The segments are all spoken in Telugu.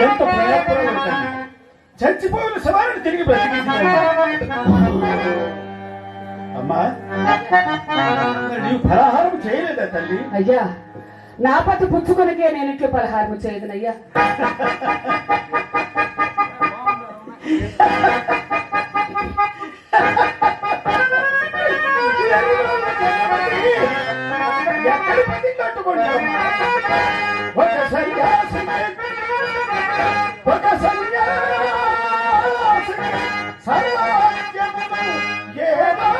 ఎంత ప్రయత్నం చచ్చిపోయిన శవాలను తిరిగి అమ్మా నీవు ఫలహారం చేయలేదా తల్లి? అయ్యా నా పతి పుచ్చుకొనికే నేను ఇట్లు పలహారం చేయదునయ్యా. ఎక్కడి ఒక సన్యాసి ఒక సన్యాసి సర్వజ్ఞమును ఏదో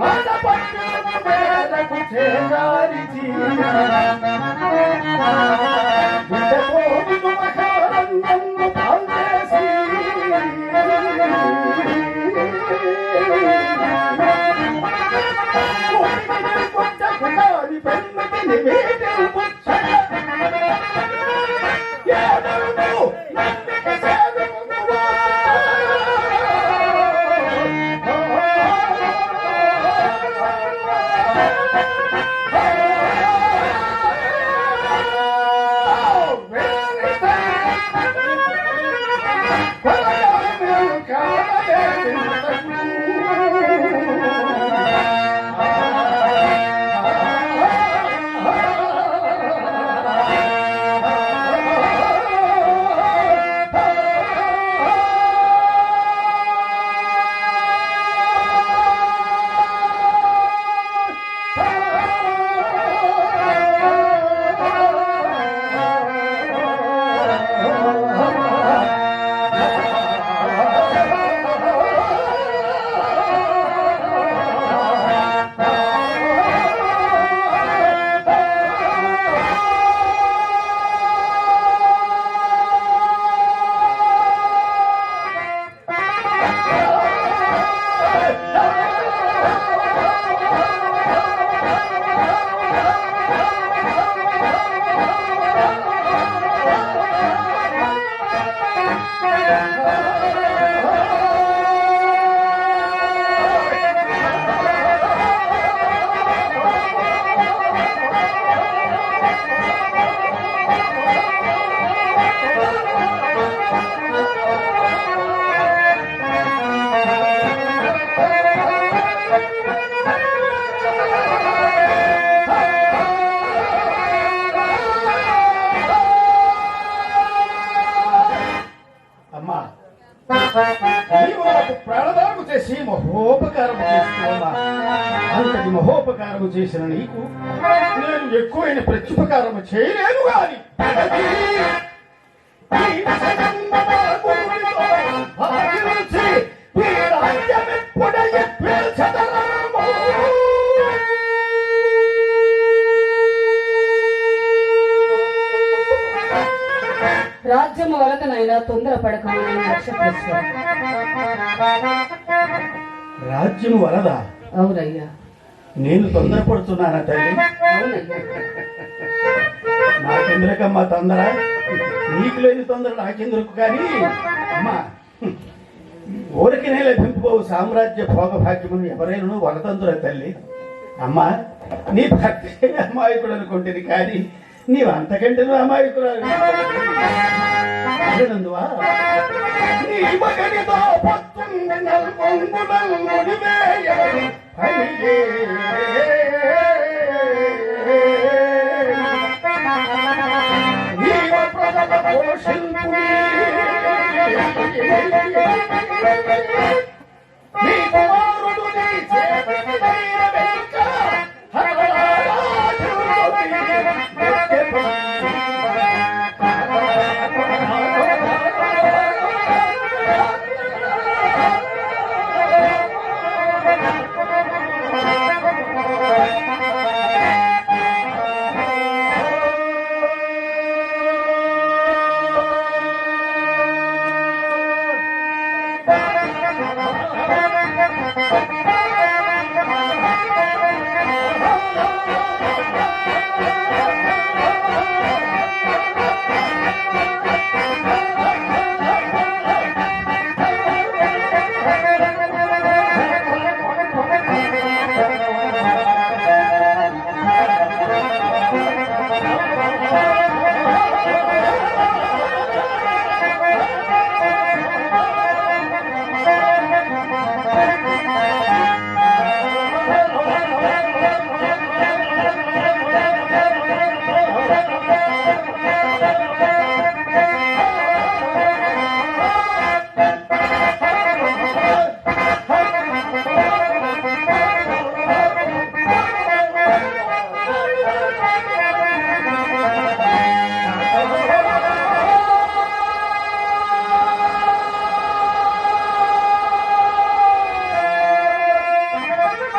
మన పట్టును వేలకు చేరాలి బిడ్డతోడు అంతటి మహోపకారము చేసిన నీకు నేను ఎక్కువైన ప్రత్యుపకారము చేయలేను గాని. రాజ్యము వలకనైనా తొందరపడకమని నక్షత్రేశ్వర రాజ్యము వలదా అవునయ్యా నేను తొందరపడుతున్నానా తల్లి నాకెందుకమ్మా తొందర? నీకు లేని తొందర నాకెందుకు కానీ? అమ్మా ఊరికినే లభింపుకోవు సామ్రాజ్య భోగభాగ్యమును ఎవరైనా వలతందుర తల్లి. అమ్మా నీ భర్తే అమాయకుడు అనుకుంటుంది కానీ నీవు అంతకంటే అమాయకుడు అదేనందువా? నీ మగనితో నీవ ప్రజల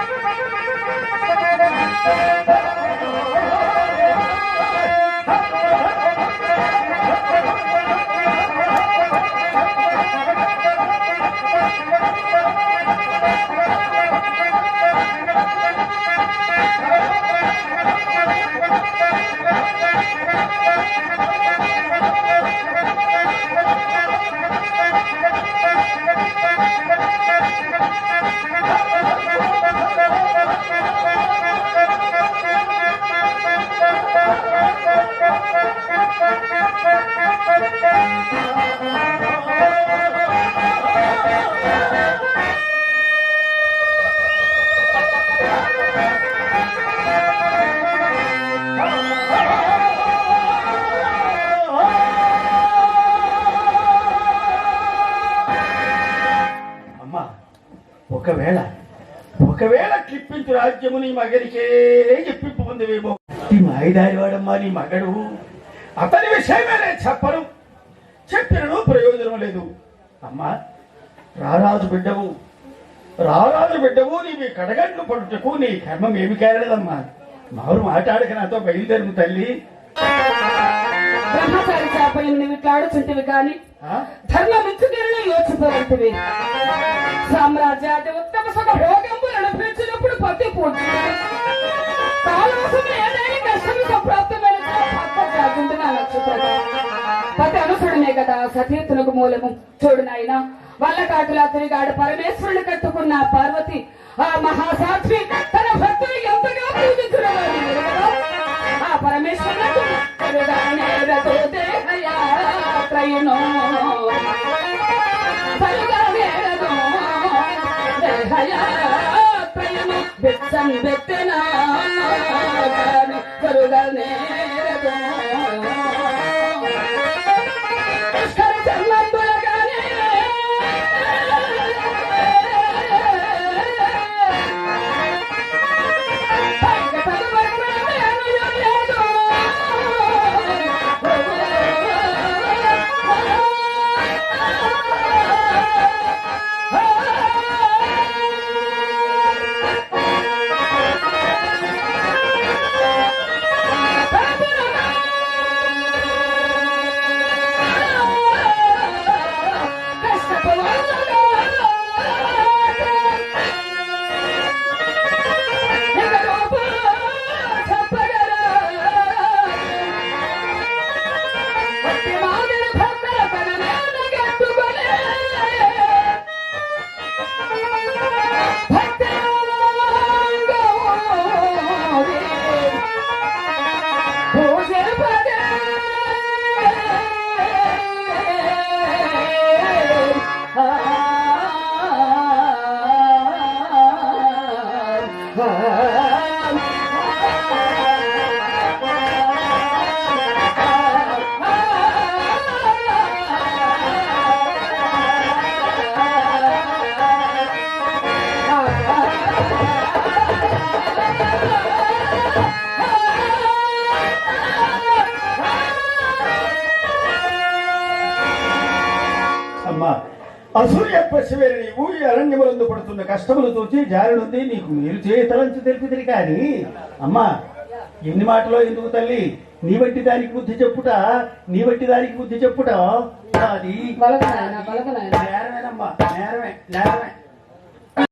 Thank you. ఒకవేళ ఒకవేళ క్లిప్పించు రాజ్యము నీ మగరికే చెప్పింపు పొందివేమో. ఈ మాయిదారివాడమ్మా నీ మగడు. అతని విషయమే చెప్పను. చెప్పినను ప్రయోజనం లేదు. అమ్మా రారాజు బిడ్డవు. రారాజు బిడ్డవు నీవి కడగండ్లు పడుటకు నీ కర్మం ఏమి కారలేదమ్మా మారు మాట్లాడక నాతో బయలుదేరు తల్లి. బ్రహ్మచారి చేపలు నువ్వు ఇట్లా ఆడుచుంటివి కానీ? ధర్మ మిచ్చుకెరని యోచిపోవంటివి సామ్రాజ్యాది ఉత్తమ సుఖ భోగంబులను పెంచినప్పుడు పత్తి పూర్తి సతీర్థులకు మూలము చూడు నాయన వల్ల కాకులా తిరిగాడు పరమేశ్వరుని కట్టుకున్న పార్వతి ఆ మహాసాక్షి తన భక్తులు ఎంతగా పూజించున్నవాడు ఆ పరమేశ్వరుడు కరుగానే అసూయ పసివేరి నీవు ఈ అరణ్యములందు పడుతున్న కష్టములు చూచి జారునుంది. నీకు మీరు చేయతలంచి తెలిపిదిరి కానీ అమ్మా ఎన్ని మాటలో ఎందుకు తల్లి? నీ వంటి దానికి బుద్ధి చెప్పుట నీ వంటి దానికి బుద్ధి చెప్పుట అది నేరమేనమ్మా నేరమే నేరమే.